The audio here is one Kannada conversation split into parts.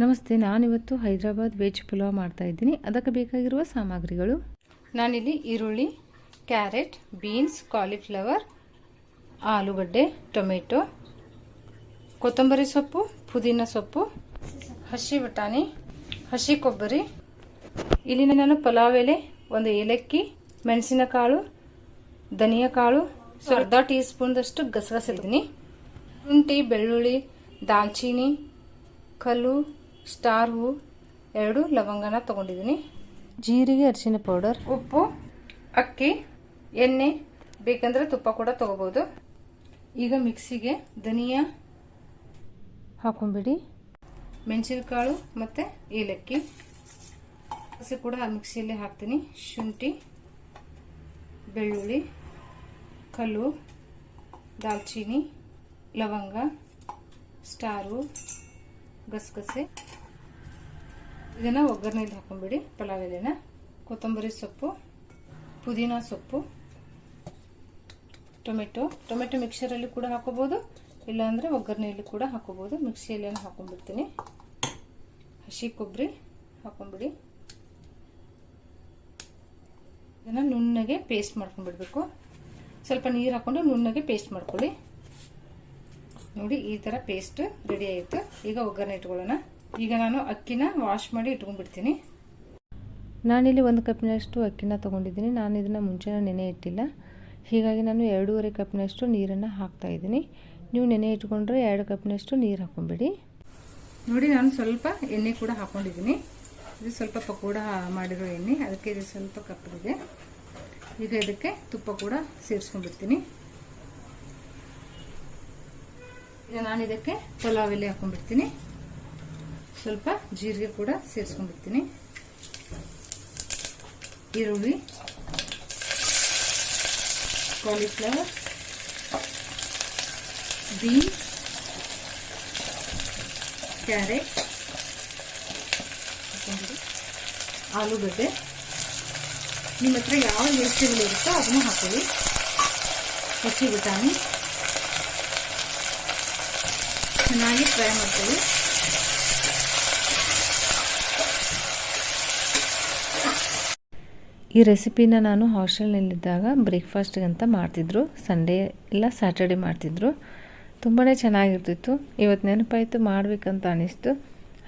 ನಮಸ್ತೆ, ನಾನಿವತ್ತು ಹೈದರಾಬಾದ್ ವೆಜ್ ಪುಲಾವ್ ಮಾಡ್ತಾ ಇದ್ದೀನಿ. ಅದಕ್ಕೆ ಬೇಕಾಗಿರುವ ಸಾಮಗ್ರಿಗಳು? ನಾನಿಲ್ಲಿ ಈರುಳ್ಳಿ, ಕ್ಯಾರೆಟ್, ಬೀನ್ಸ್, ಕಾಲಿಫ್ಲವರ್, ಆಲೂಗಡ್ಡೆ, ಟೊಮೆಟೊ, ಕೊತ್ತಂಬರಿ ಸೊಪ್ಪು, ಪುದೀನ ಸೊಪ್ಪು, ಹಸಿ ಬಟಾಣಿ, ಹಸಿ ಕೊಬ್ಬರಿ. ಇಲ್ಲಿ ನಾನು ಪಲಾವ್ ಎಲೆ, ಒಂದು ಏಲಕ್ಕಿ, ಮೆಣಸಿನಕಾಳು ಧನಿಯಾ ಕಾಳು ಅರ್ಧ ಟೀ ಸ್ಪೂನ್ದಷ್ಟು ಗಸಗಸಿದ್ದೀನಿ ಶುಂಠಿ ಬೆಳ್ಳುಳ್ಳಿ, ದಾಲ್ಚೀನಿ, ಕಲ್ಲು ಸ್ಟಾರ್ ಹೂ ಎರಡು ಲವಂಗನ ತಗೊಂಡಿದ್ದೀನಿ. ಜೀರಿಗೆ ಅರಿಶಿನ ಪೌಡರ್. ಉಪ್ಪು ಅಕ್ಕಿ ಎಣ್ಣೆ ಬೇಕಂದ್ರೆ ತುಪ್ಪ ಕೂಡ ತಗೋಬಹುದು ಈಗ ಮಿಕ್ಸಿಗೆ ಧನಿಯಾ ಹಾಕೊಂಬಿಡಿ. ಮೆಣಸಿನಕಾಳು ಮತ್ತು ಏಲಕ್ಕಿ ಹಸಿ ಕೂಡ ಆ ಮಿಕ್ಸಿಯಲ್ಲಿ ಹಾಕ್ತೀನಿ. ಶುಂಠಿ ಬೆಳ್ಳುಳ್ಳಿ ಕಲ್ಲು ದಾಲ್ಚೀನಿ ಲವಂಗ ಸ್ಟಾರು ಗಸಗಸೆ. ಇದನ್ನು ಒಗ್ಗರಣೆಯಲ್ಲಿ ಹಾಕೊಂಡ್ಬಿಡಿ. ಪಲಾವ್ ಎಲೆನ. ಕೊತ್ತಂಬರಿ ಸೊಪ್ಪು, ಪುದೀನ ಸೊಪ್ಪು, ಟೊಮೆಟೊ. ಟೊಮೆಟೊ ಮಿಕ್ಸರಲ್ಲಿ ಕೂಡ ಹಾಕೋಬೋದು. ಇಲ್ಲಾಂದರೆ ಒಗ್ಗರಣೆಯಲ್ಲಿ ಕೂಡ ಹಾಕೋಬೋದು. ಮಿಕ್ಸಿಯಲ್ಲಿ ಹಾಕೊಂಡ್ಬಿಡ್ತೀನಿ. ಹಸಿ ಕೊಬ್ಬರಿ ಹಾಕೊಂಡ್ಬಿಡಿ. ಇದನ್ನು ನುಣ್ಣಗೆ ಪೇಸ್ಟ್ ಮಾಡ್ಕೊಂಡ್ಬಿಡ್ಬೇಕು. ಸ್ವಲ್ಪ ನೀರು ಹಾಕೊಂಡು ನುಣ್ಣಗೆ ಪೇಸ್ಟ್ ಮಾಡ್ಕೊಳ್ಳಿ. ನೋಡಿ, ಈ ಥರ ಪೇಸ್ಟ್ ರೆಡಿ ಆಯಿತು. ಈಗ ಒಗ್ಗರಣೆ ಇಟ್ಕೊಳ್ಳೋಣ. ಈಗ ನಾನು ಅಕ್ಕಿನ ವಾಶ್ ಮಾಡಿ ಇಟ್ಕೊಂಡ್ಬಿಡ್ತೀನಿ. ನಾನಿಲ್ಲಿ ಒಂದು ಕಪ್ಪಿನಷ್ಟು ಅಕ್ಕಿನ ತೊಗೊಂಡಿದ್ದೀನಿ. ನಾನು ಇದನ್ನು ಮುಂಚೆನೇ ನೆನೆ ಇಟ್ಟಿಲ್ಲ. ಹೀಗಾಗಿ ನಾನು ಎರಡೂವರೆ ಕಪ್ಪಿನಷ್ಟು ನೀರನ್ನು ಹಾಕ್ತಾ ಇದ್ದೀನಿ. ನೀವು ನೆನೆ ಇಟ್ಕೊಂಡ್ರೆ ಎರಡು ಕಪ್ಪಿನಷ್ಟು ನೀರು ಹಾಕ್ಕೊಂಬಿಡಿ ನೋಡಿ ನಾನು ಸ್ವಲ್ಪ ಎಣ್ಣೆ ಕೂಡ ಹಾಕ್ಕೊಂಡಿದ್ದೀನಿ ಇದು ಸ್ವಲ್ಪ ಪಕೋಡ ಮಾಡಿರೋ ಎಣ್ಣೆ. ಅದಕ್ಕೆ ಇದು ಸ್ವಲ್ಪ ಕಪ್ಪದಿದೆ ಈಗ ಇದಕ್ಕೆ ತುಪ್ಪ ಕೂಡ ಸೇರಿಸ್ಕೊಂಡಿರ್ತೀನಿ ಈಗ ನಾನು ಇದಕ್ಕೆ ಪಲಾವ್ ಎಲೆ ಹಾಕೊಂಡ್ಬಿಡ್ತೀನಿ. ಸ್ವಲ್ಪ ಜೀರಿಗೆ ಕೂಡ ಸೇರಿಸ್ಕೊಂಡಿರ್ತೀನಿ ಈರುಳ್ಳಿ ಕಾಲಿಫ್ಲವರ್ ಬೀನ್ಸ್ ಕ್ಯಾರೆಟ್ ಆಲೂಗಡ್ಡೆ. ನಿಮ್ಮ ಹತ್ರ ಯಾವ ವೇಸ್ಟೇಬಲ್ ಇರುತ್ತೋ ಅದನ್ನು ಹಾಕೊಳ್ಳಿ. ಹಸಿ ಬಟಾಣಿ ಚೆನ್ನಾಗಿ ಫ್ರೈ ಮಾಡ್ಕೊಳ್ಳಿ. ಈ ರೆಸಿಪಿನ ನಾನು ಹಾಸ್ಟೆಲ್ನಲ್ಲಿದ್ದಾಗ ಬ್ರೇಕ್ಫಾಸ್ಟ್ಗೆ ಅಂತ ಮಾಡ್ತಿದ್ರು. ಸಂಡೇ ಇಲ್ಲ, ಸ್ಯಾಟರ್ಡೆ ಮಾಡ್ತಿದ್ರು. ತುಂಬಾ ಚೆನ್ನಾಗಿರ್ತಿತ್ತು. ಇವತ್ತು ನೆನಪಾಯಿತು ಮಾಡಬೇಕಂತ ಅನಿಸ್ತು.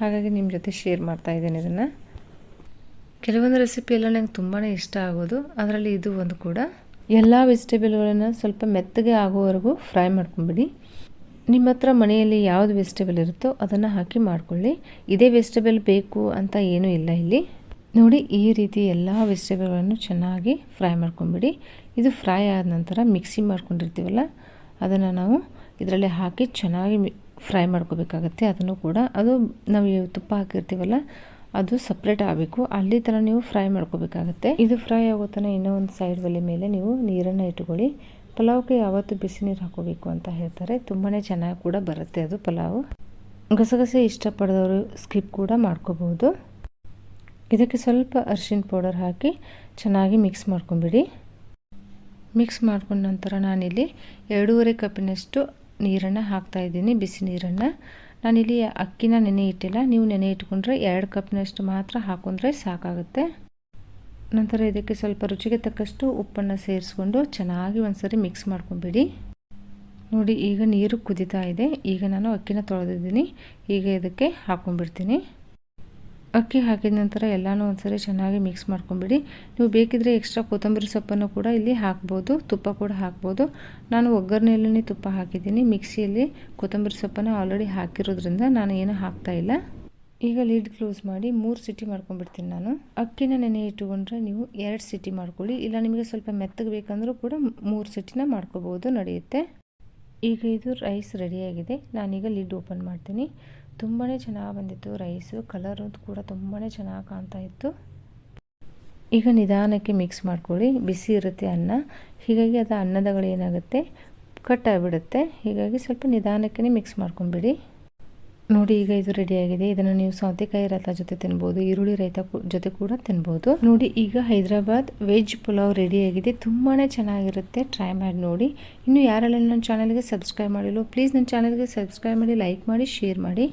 ಹಾಗಾಗಿ ನಿಮ್ಮ ಜೊತೆ ಶೇರ್ ಮಾಡ್ತಾ ಇದ್ದೀನಿ ಇದನ್ನು. ಕೆಲವೊಂದು ರೆಸಿಪಿ ಎಲ್ಲ ನಂಗೆ ತುಂಬಾ ಇಷ್ಟ ಆಗೋದು. ಅದರಲ್ಲಿ ಇದು ಒಂದು ಕೂಡ. ಎಲ್ಲ ವೆಜಿಟೇಬಲ್ಗಳನ್ನು ಸ್ವಲ್ಪ ಮೆತ್ತಗೆ ಆಗೋವರೆಗೂ ಫ್ರೈ ಮಾಡ್ಕೊಂಬಿಡಿ. ನಿಮ್ಮ ಹತ್ರ ಮನೆಯಲ್ಲಿ ಯಾವುದು ವೆಜಿಟೇಬಲ್ ಇರುತ್ತೋ ಅದನ್ನು ಹಾಕಿ ಮಾಡ್ಕೊಳ್ಳಿ. ಇದೇ ವೆಜಿಟೇಬಲ್ ಬೇಕು ಅಂತ ಏನೂ ಇಲ್ಲ ಇಲ್ಲಿ. ನೋಡಿ, ಈ ರೀತಿ ಎಲ್ಲ ವೆಜಿಟೇಬಲ್ಗಳನ್ನು ಚೆನ್ನಾಗಿ ಫ್ರೈ ಮಾಡ್ಕೊಂಬಿಡಿ. ಇದು ಫ್ರೈ ಆದ ನಂತರ ಮಿಕ್ಸಿ ಮಾಡ್ಕೊಂಡಿರ್ತೀವಲ್ಲ, ಅದನ್ನು ನಾವು ಇದರಲ್ಲಿ ಹಾಕಿ ಚೆನ್ನಾಗಿ ಫ್ರೈ ಮಾಡ್ಕೋಬೇಕಾಗತ್ತೆ. ಅದನ್ನು ಕೂಡ, ಅದು ನಾವು ತುಪ್ಪ ಹಾಕಿರ್ತೀವಲ್ಲ, ಅದು ಸಪ್ರೇಟ್ ಆಗಬೇಕು. ಅಲ್ಲಿ ಥರ ನೀವು ಫ್ರೈ ಮಾಡ್ಕೋಬೇಕಾಗತ್ತೆ. ಇದು ಫ್ರೈ ಆಗೋ ತನಕ ಇನ್ನೂ ಒಂದು ಸೈಡ್ ಒಲೆ ಮೇಲೆ ನೀವು ನೀರನ್ನು ಇಟ್ಕೊಳ್ಳಿ. ಪಲಾವ್ಗೆ ಯಾವತ್ತು ಬಿಸಿ ನೀರು ಹಾಕೋಬೇಕು ಅಂತ ಹೇಳ್ತಾರೆ. ತುಂಬಾ ಚೆನ್ನಾಗಿ ಕೂಡ ಬರುತ್ತೆ ಅದು ಪಲಾವು. ಗಸಗಸೆ ಇಷ್ಟಪಡೋರು ಸ್ಕಿಪ್ ಕೂಡ ಮಾಡ್ಕೋಬೋದು. ಇದಕ್ಕೆ ಸ್ವಲ್ಪ ಅರಿಶಿನ ಪೌಡರ್ ಹಾಕಿ ಚೆನ್ನಾಗಿ ಮಿಕ್ಸ್ ಮಾಡ್ಕೊಂಬಿಡಿ. ಮಿಕ್ಸ್ ಮಾಡ್ಕೊಂಡ ನಂತರ ನಾನಿಲ್ಲಿ ಎರಡೂವರೆ ಕಪ್ಪಿನಷ್ಟು ನೀರನ್ನು ಹಾಕ್ತಾಯಿದ್ದೀನಿ ಬಿಸಿ ನೀರನ್ನು. ನಾನಿಲ್ಲಿ ಅಕ್ಕಿನ ನೆನೆ ಇಟ್ಟಿಲ್ಲ, ನೀವು ನೆನೆ ಇಟ್ಕೊಂಡ್ರೆ ಎರಡು ಕಪ್ನಷ್ಟು ಮಾತ್ರ ಹಾಕೊಂಡ್ರೆ ಸಾಕಾಗುತ್ತೆ. ನಂತರ ಇದಕ್ಕೆ ಸ್ವಲ್ಪ ರುಚಿಗೆ ತಕ್ಕಷ್ಟು ಉಪ್ಪನ್ನು ಸೇರಿಸ್ಕೊಂಡು ಚೆನ್ನಾಗಿ ಒಂದ್ಸರಿ ಮಿಕ್ಸ್ ಮಾಡ್ಕೊಂಬಿಡಿ. ನೋಡಿ, ಈಗ ನೀರು ಕುದೀತಾ ಇದೆ. ಈಗ ನಾನು ಅಕ್ಕಿನ ತೊಳೆದಿದ್ದೀನಿ. ಈಗ ಇದಕ್ಕೆ ಹಾಕ್ಕೊಂಡ್ಬಿಡ್ತೀನಿ ಅಕ್ಕಿ ಹಾಕಿದ ನಂತರ ಎಲ್ಲನೂ ಒಂದ್ಸರಿ ಚೆನ್ನಾಗಿ ಮಿಕ್ಸ್ ಮಾಡ್ಕೊಂಬಿಡಿ. ನೀವು ಬೇಕಿದ್ರೆ ಎಕ್ಸ್ಟ್ರಾ ಕೊತ್ತಂಬರಿ ಸೊಪ್ಪನ್ನು ಕೂಡ ಇಲ್ಲಿ ಹಾಕ್ಬೋದು, ತುಪ್ಪ ಕೂಡ ಹಾಕ್ಬೋದು. ನಾನು ಒಗ್ಗರಣೆಯಲ್ಲಿ ತುಪ್ಪ ಹಾಕಿದ್ದೀನಿ. ಮಿಕ್ಸಿಯಲ್ಲಿ ಕೊತ್ತಂಬರಿ ಸೊಪ್ಪನ್ನು ಆಲ್ರೆಡಿ ಹಾಕಿರೋದ್ರಿಂದ ನಾನು ಏನೂ ಹಾಕ್ತಾ ಇಲ್ಲ. ಈಗ ಲೀಡ್ ಕ್ಲೋಸ್ ಮಾಡಿ ಮೂರು ಸಿಟಿ ಮಾಡ್ಕೊಂಬಿಡ್ತೀನಿ ನಾನು. ಅಕ್ಕಿನ ನೆನೆ ಇಟ್ಟುಕೊಂಡ್ರೆ ನೀವು ಎರಡು ಸಿಟಿ ಮಾಡ್ಕೊಳ್ಳಿ. ಇಲ್ಲ ನಿಮಗೆ ಸ್ವಲ್ಪ ಮೆತ್ತಗೆ ಬೇಕಂದ್ರೂ ಕೂಡ ಮೂರು ಸಿಟಿನ ಮಾಡ್ಕೋಬೋದು, ನಡೆಯುತ್ತೆ. ಈಗ ಇದು ರೈಸ್ ರೆಡಿಯಾಗಿದೆ ನಾನೀಗ ಲಿಡ್ ಓಪನ್ ಮಾಡ್ತೀನಿ. ತುಂಬಾ ಚೆನ್ನಾಗಿ ಬಂದಿತ್ತು. ರೈಸು ಕಲರು ಕೂಡ ತುಂಬಾ ಚೆನ್ನಾಗಿ ಕಾಣ್ತಾ ಇತ್ತು. ಈಗ ನಿಧಾನಕ್ಕೆ ಮಿಕ್ಸ್ ಮಾಡ್ಕೊಳ್ಳಿ. ಬಿಸಿ ಇರುತ್ತೆ ಅನ್ನ. ಹೀಗಾಗಿ ಅದು ಅನ್ನದಗಳು ಏನಾಗುತ್ತೆ? ಕಟ್ ಆಗಿಬಿಡುತ್ತೆ. ಹೀಗಾಗಿ ಸ್ವಲ್ಪ ನಿಧಾನಕ್ಕೆ ಮಿಕ್ಸ್ ಮಾಡ್ಕೊಂಬಿಡಿ. ನೋಡಿ, ಈಗ ಇದು ರೆಡಿಯಾಗಿದೆ ಇದನ್ನು ನೀವು ಸೌತೆಕಾಯಿ ರೈತ ಜೊತೆ ತಿನ್ಬೋದು, ಈರುಳ್ಳಿ ರೈತ ಜೊತೆ ಕೂಡ ತಿನ್ಬೋದು. ನೋಡಿ, ಈಗ ಹೈದರಾಬಾದ್ ವೆಜ್ ಪುಲಾವ್ ರೆಡಿಯಾಗಿದೆ ತುಂಬಾ ಚೆನ್ನಾಗಿರುತ್ತೆ. ಟ್ರೈ ಮಾಡಿ ನೋಡಿ. ಇನ್ನು ಯಾರೆಲ್ಲ ನನ್ನ ಚಾನಲ್ಗೆ ಸಬ್ಸ್ಕ್ರೈಬ್ ಮಾಡಿಲ್ಲ ಪ್ಲೀಸ್ ನನ್ನ ಚಾನಲ್ಗೆ ಸಬ್ಸ್ಕ್ರೈಬ್ ಮಾಡಿ ಲೈಕ್ ಮಾಡಿ ಶೇರ್ ಮಾಡಿ.